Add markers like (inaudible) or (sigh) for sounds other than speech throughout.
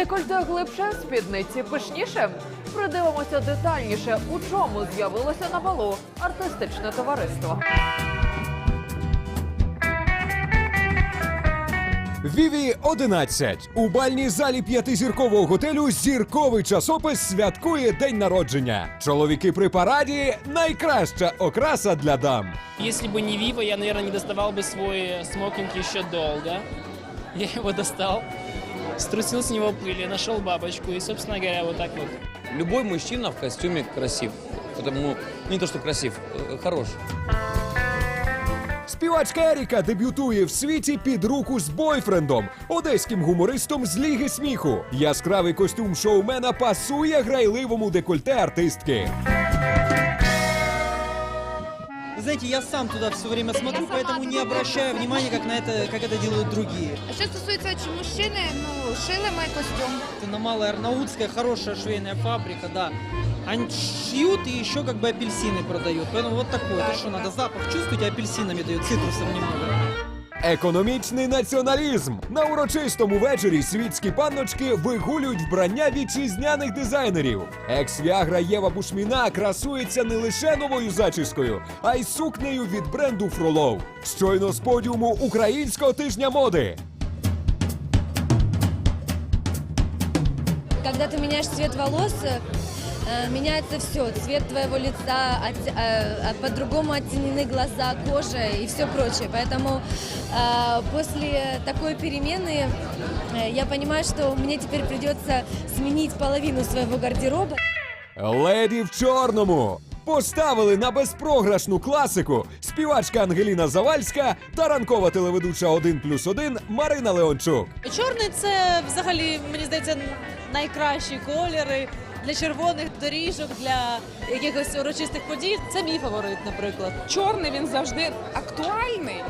Декольте глибше, спідниці пишніше. Придивимося детальніше, у чому з'явилося на балу артистичне товариство. Віві 11 у бальній залі п'ятизіркового готелю зірковий часопис святкує день народження. Чоловіки при параді найкраща окраса для дам. Если бы не Вива, я, наверное, не доставал бы свой смокинг еще долго. (laughs) Я его достал, струсил с него пыль, нашел бабочку и, собственно говоря, вот так вот. Любой мужчина в костюме красив. Потому, не то что красив, э, хорош. Співачка Еріка дебютує в світі під руку з бойфрендом, одеським гумористом з ліги сміху. Яскравий костюм шоумена пасує грайливому декольте артистки. Вы знаете, я сам туда все время смотрю, поэтому не обращаю внимания, как на это, как это делают другие. А Що стосується чи мужчини, ну шили мій костюм. Это на Малой Арнаутской хорошая швейная фабрика, да. Они шьют и еще как бы апельсины продают. Поэтому вот такой. Это что, надо запах чувствовать, и апельсинами дают, цитрусом немного. Економічний націоналізм на урочистому вечорі світські панночки вигулюють вбрання вітчизняних дизайнерів. Екс-віагра Єва Бушміна красується не лише новою зачіскою, а й сукнею від бренду Фролов. Щойно з подіуму українського тижня моди. Когда ты меняешь цвет волос, меняется все. Цвет твоего лица, отте- э, э, по-другому оттенены глаза, кожа и все прочее. Поэтому э, после такой перемены э, я понимаю, что мне теперь придется сменить половину своего гардероба. Леді в чорному. Поставили на безпрограшну класику співачка Ангеліна Завальська та ранкова телеведуча 1 плюс 1 Марина Леончук. Чорний це взагалі, мені здається, найкращі кольори для червоних доріжок, для якихось урочистих подій. Це мій фаворит, наприклад. чорний він завжди актуальний,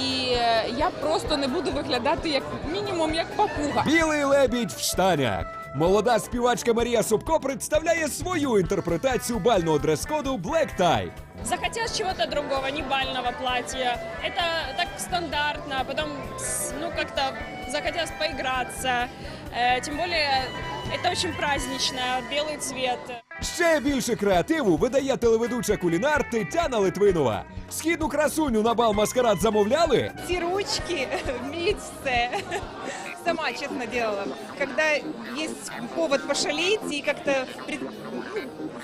і е, я просто не буду виглядати як мінімум як папуга. Білий лебідь в штанях. Молода співачка Марія Собко представляє свою інтерпретацію бального дрес-коду Black Tie. Захотелось чего-то другого, не бального платья. Это так стандартно, потом, ну, как-то захотелось поиграться. Э, тем более, это очень празднично, белый цвет. Ще більше креативу видає телеведуча кулінар Тетяна Литвинова. Східну красуню на бал маскарад замовляли. Ці ручки (laughs) вміють все. (laughs) Сама честно делала. Когда есть повод пошалить и как-то ну,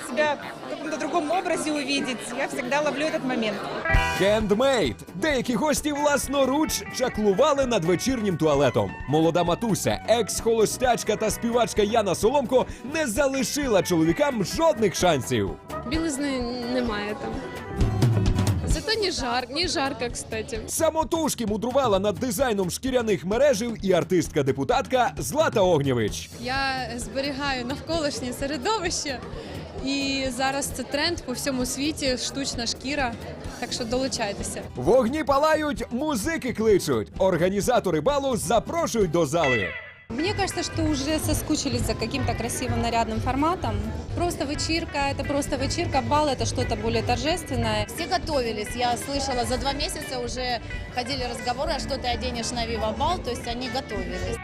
себя в каком-то другом образе увидеть, я всегда ловлю этот момент. Хендмейд. Деякі гості власноруч чаклували над вечірнім туалетом. Молода матуся, екс-холостячка та співачка Яна Соломко не залишила чоловікам жодних шансів. Білизни немає там. Зато не жар, не жарко, кстати. Самотужки мудрувала над дизайном шкіряних мережів і артистка-депутатка Злата Огнєвич. Я зберігаю навколишнє середовище, і зараз це тренд по всьому світі, штучна шкіра. Так що долучайтеся. Вогні палають, музики кличуть. Організатори балу запрошують до зали. Мне кажется, что уже соскучились за каким-то красивым нарядным форматом. Просто вечерка, это просто вечерка, бал это что-то более торжественное. Все готовились. Я слышала, за два месяца уже ходили разговоры, а что ты оденешь на Вива Бал, то есть они готовились.